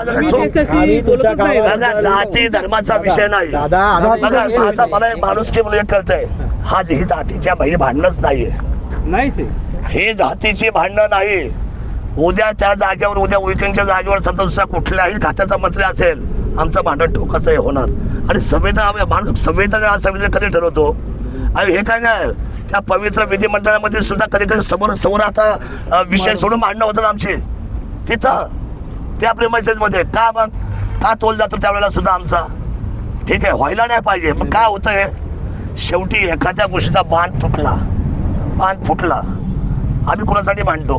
आम्ही तुमच्या बघा जाती धर्माचा विषय नाही. दादा आम्ही बघा माझा मला एक माणूस की म्हणून एक कळतंय. हा. ही जातीच्या भाई भांडणच नाहीये. नाहीच आहे. हे जातीची भांडणं नाही उद्या त्या जागेवर उद्या उईकेंच्या जागेवर समजा दुसरा कुठल्याही खात्याचा मंत्री असेल आमचं भांडण टोकाचं हे होणार. आणि संवेदना आम्ही माणूस संवेदना संवेदना कधी ठरवतो? आणि हे काय नाही त्या पवित्र विधिमंडळामध्ये सुद्धा कधी कधी समोर समोर आता अ, विषय सोडून भांडणं होतं ना आमची. तिथं त्या प्रेमाइसेसमध्ये का मग? का तोल जातो त्यावेळेला सुद्धा आमचा? ठीक आहे व्हायला नाही पाहिजे. मग काय होतं आहे शेवटी एखाद्या गोष्टीचा बांध तुटला बांध फुटला. आम्ही कुणासाठी मांडतो?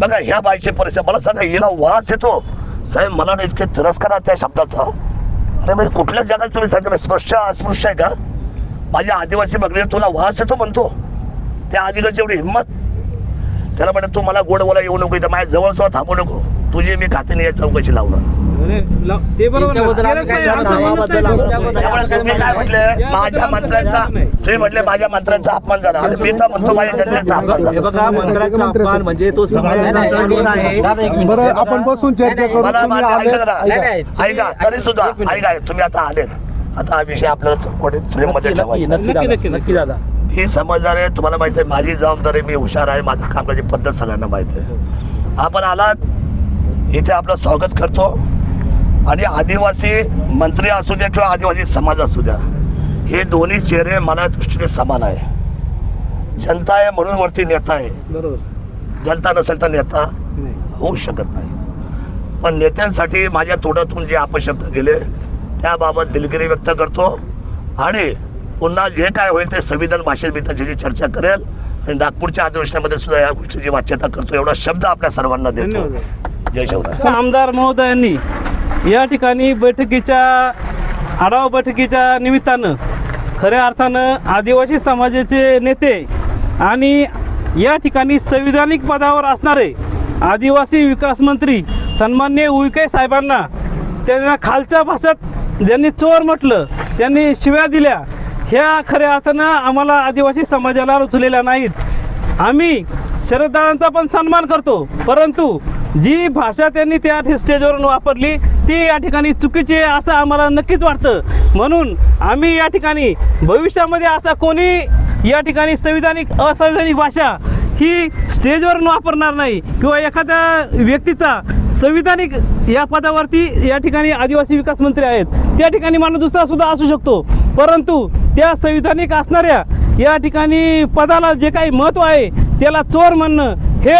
बघा ह्या बाईचे परिस्थिती मला सांगा हिला वास येतो? साहेब मला ना इतके तिरस्कार आहे त्या शब्दाचा. अरे म्हणजे कुठल्या जगात तुम्ही सांगितलं स्पृश्य अस्पृश्य आहे का? माझ्या आदिवासी बघले तुला वास येतो म्हणतो. त्या आदिवासी एवढी हिंमत. त्याला म्हणत तू मला गोड बोला येऊ नको इथं. माझ्या जवळ सुद्धा थांबू नको. तुझी मी खाते या चौकशी लावणार ते बरोबर ना. त्यांच्याबद्दल आम्ही केलंच नाही. त्यामुळे तुम्ही काय म्हटले? माझ्या मंत्र्यांचा तुम्ही म्हटले माझ्या मंत्र्यांचा अपमान झाला. अरे मी तर म्हणतो माझ्या जनतेचा अपमान हे झाला बघा मंत्र्याचा अपमान म्हणजे तो समाजाचा माणूस आहे. दादा एक मिनिट. बरं आपण बसून चर्चा करू. मला तुम्ही मला आले. ऐका जरा. नाही, नाही. ऐका तरी सुद्धा. ऐका तुम्ही आता आलेत आता हा विषय आपल्याला चौकटीत फ्रेममध्ये नक्की ठेवायचा नक्की नक्की, दादा नक्की, नक्की दादा. ही समजदार आहे तुम्हाला माहिती आहे माझी जबाबदारी मी हुशार आहे माझं काम करायची पद्धत सगळ्यांना माहिती आहे. आपण आलात इथे आपलं स्वागत करतो. आणि आदिवासी मंत्री असू द्या किंवा आदिवासी समाज असू द्या हे दोन्ही चेहरे मला दृष्टीने समान आहे. जनता आहे म्हणून वरती नेता आहे. बरोबर. जनता नसेल तर नेता. होऊ शकत नाही. पण नेत्यांसाठी माझ्या तोंडातून जे अपशब्द गेले त्याबाबत दिलगिरी व्यक्त करतो. आणि पुन्हा जे काय होईल ते संविधान भाषेत मी त्याची चर्चा करेल. आणि नागपूरच्या अधिवेशनामध्ये सुद्धा या गोष्टीची वाच्यता करतो. एवढा शब्द आपल्या सर्वांना देतो. जय शिवराय. आमदार महोदयांनी या ठिकाणी बैठकीच्या आढावा बैठकीच्या निमित्तानं खऱ्या अर्थानं आदिवासी समाजाचे नेते आणि या ठिकाणी संविधानिक पदावर असणारे आदिवासी विकास मंत्री सन्मान्य उईके साहेबांना त्यांना खालच्या भाषेत ज्यांनी चोर म्हटलं त्यांनी शिव्या दिल्या ह्या खऱ्या अर्थानं आम्हाला आदिवासी समाजाला रुचलेल्या नाहीत. आम्ही शरददारांचा पण सन्मान करतो परंतु जी भाषा त्यांनी त्या स्टेजवरून वापरली ती या ठिकाणी चुकीची आहे असं आम्हाला नक्कीच वाटतं. म्हणून आम्ही या ठिकाणी भविष्यामध्ये असा कोणी या ठिकाणी संविधानिक असंविधानिक भाषा ही स्टेजवरून वापरणार नाही किंवा एखाद्या व्यक्तीचा संविधानिक या पदावरती या ठिकाणी आदिवासी विकास मंत्री आहेत त्या ठिकाणी माणूस दुसरा सुद्धा असू शकतो. परंतु त्या संविधानिक असणाऱ्या या ठिकाणी पदाला जे काही महत्त्व आहे त्याला चोर म्हणणं हे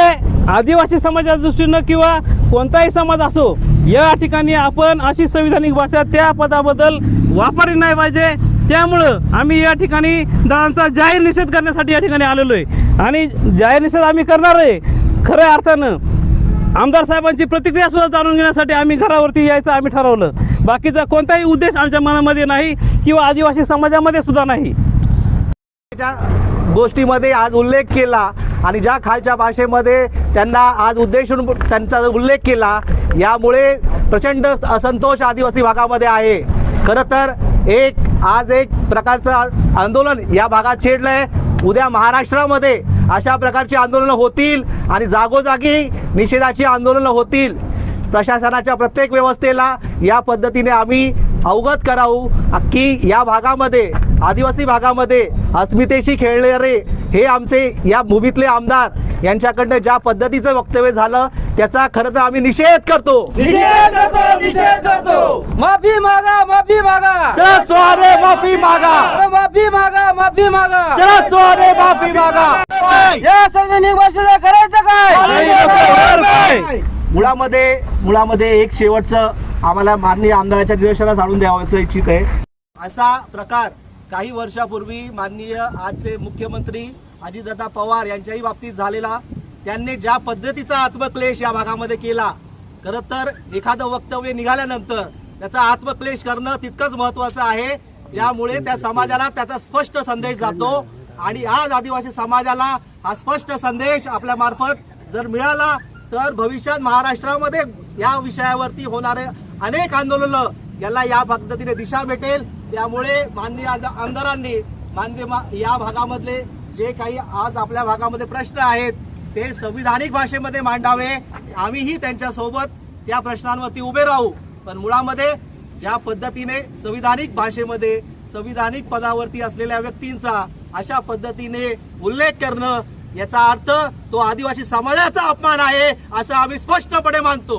आदिवासी समाजाच्या दृष्टीनं किंवा कोणताही समाज असो या ठिकाणी आपण अशी संविधानिक भाषा त्या पदाबद्दल वापरली नाही पाहिजे. त्यामुळं आम्ही या ठिकाणी दादांचा जाहीर निषेध करण्यासाठी या ठिकाणी आलेलो आहे आणि जाहीर निषेध आम्ही करणार आहे खऱ्या अर्थानं आमदार साहेबांची प्रतिक्रिया सुद्धा जाणून घेण्यासाठी आम्ही घरावरती यायचं आम्ही ठरवलं. बाकीचा कोणताही उद्देश आमच्या मनामध्ये नाही किंवा आदिवासी समाजामध्ये सुद्धा नाही. गोष्टीमध्ये आज उल्लेख केला. आणि ज्या खालच्या भाषेमध्ये त्यांना आज उद्देशून त्यांचा उल्लेख केला यामुळे प्रचंड असंतोष आदिवासी भागामध्ये आहे. खरं तर एक आज एक प्रकारचं आंदोलन या भागात छेडलं आहे उद्या महाराष्ट्रामध्ये अशा प्रकारची आंदोलनं होतील आणि जागोजागी निषेधाची आंदोलनं होतील. प्रशासनाच्या प्रत्येक व्यवस्थेला या पद्धतीने आम्ही अवगत करावू. की या भागामध्ये आदिवासी भागामध्ये अस्मितेशी खेळणारे हे आमचे या भूमीतले आमदार यांच्याकडनं ज्या पद्धतीचं वक्तव्य झालं त्याचा खरं तर आम्ही निषेध करतो. निषेध करतो निषेध करतो. माफी मागा माफी मागा. शरद सोहारे माफी मागा. अरे माफी मागा माफी मागा. शरद सोहारे माफी मागा. या संविधानिक भाषेचं करायचं काय? मुळामध्ये मुळामध्ये एक शेवटचं आम्हाला माननीय आमदाराच्या निदर्शनास आणून द्यावं असं इच्छित आहे. असा प्रकार काही वर्षापूर्वी माननीय आजचे मुख्यमंत्री अजितदादा पवार यांच्याही बाबतीत झालेला. त्यांनी ज्या पद्धतीचा आत्मक्लेश या भागामध्ये केला खरं तर एखादं वक्तव्य निघाल्यानंतर त्याचा आत्मक्लेश करणं तितकंच महत्वाचं आहे. ज्यामुळे त्या समाजाला त्याचा स्पष्ट संदेश जातो आणि आज आदिवासी समाजाला हा स्पष्ट संदेश आपल्या मार्फत जर मिळाला तर भविष्यात महाराष्ट्रामध्ये या विषयावरती होणारे अनेक आंदोलनं याला या पद्धतीने दिशा भेटेल. त्यामुळे माननीय आमदारांनी माननीय या भागामधले जे काही आज आपल्या भागामध्ये प्रश्न आहेत ते संविधानिक भाषेमध्ये मांडावे. आम्हीही त्यांच्यासोबत त्या प्रश्नांवरती उभे राहू. पण मुळामध्ये ज्या पद्धतीने संविधानिक भाषेमध्ये संविधानिक पदावरती असलेल्या व्यक्तींचा अशा पद्धतीने उल्लेख करणं याचा अर्थ तो आदिवासी समाजाचा अपमान आहे असं आम्ही स्पष्टपणे मानतो.